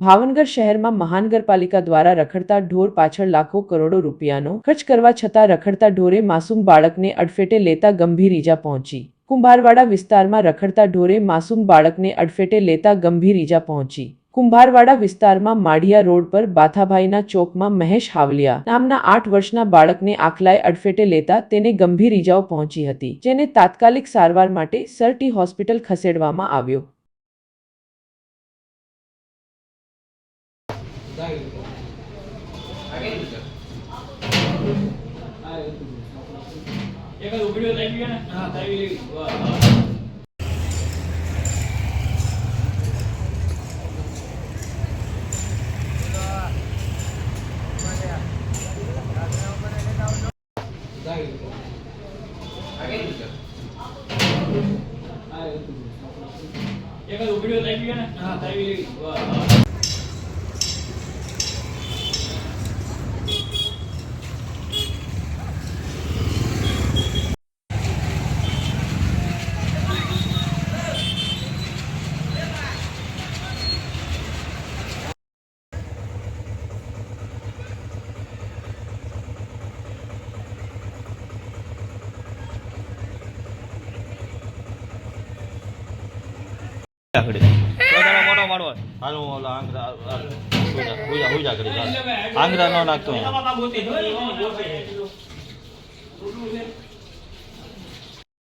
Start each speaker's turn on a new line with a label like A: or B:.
A: ભાવનગર શહેરમાં મહાનગરપાલિકા દ્વારા રખડતા ઢોર પાછળ લાખો કરોડો રૂપિયાનો ખર્ચ કરવા છતાં રખડતા ઢોરે માસૂમ બાળકને અડફેટે લેતા ગંભીર ઈજા પહોંચી. કુંભારવાડા વિસ્તારમાં રખડતા ઢોરે માસૂમ બાળકને અડફેટે લેતા ગંભીર ઈજા પહોંચી. કુંભારવાડા વિસ્તારમાં માઢિયા રોડ પર બાથાભાઈના ચોકમાં મહેશ હાવલિયા નામના આઠ વર્ષના બાળકને આખલાએ અડફેટે લેતા તેને ગંભીર ઈજાઓ પહોંચી હતી, જેને તાત્કાલિક સારવાર માટે સરટી હોસ્પિટલ ખસેડવામાં આવ્યો.
B: એક જ ઉઘડ્યો થઈ ગયો ને હા. થઈ ગઈ વાહ વાહ એક જ ઉઘડ્યો થઈ ગયો ને હા થઈ ગઈ વાહ વાહ
C: આકડી વધારે મોટો હોય. હાલ હું ઓલા આંગળા હાલ, હુઈ જા, હુઈ જા, હુઈ જા કરી. આંગળા ન નાખતો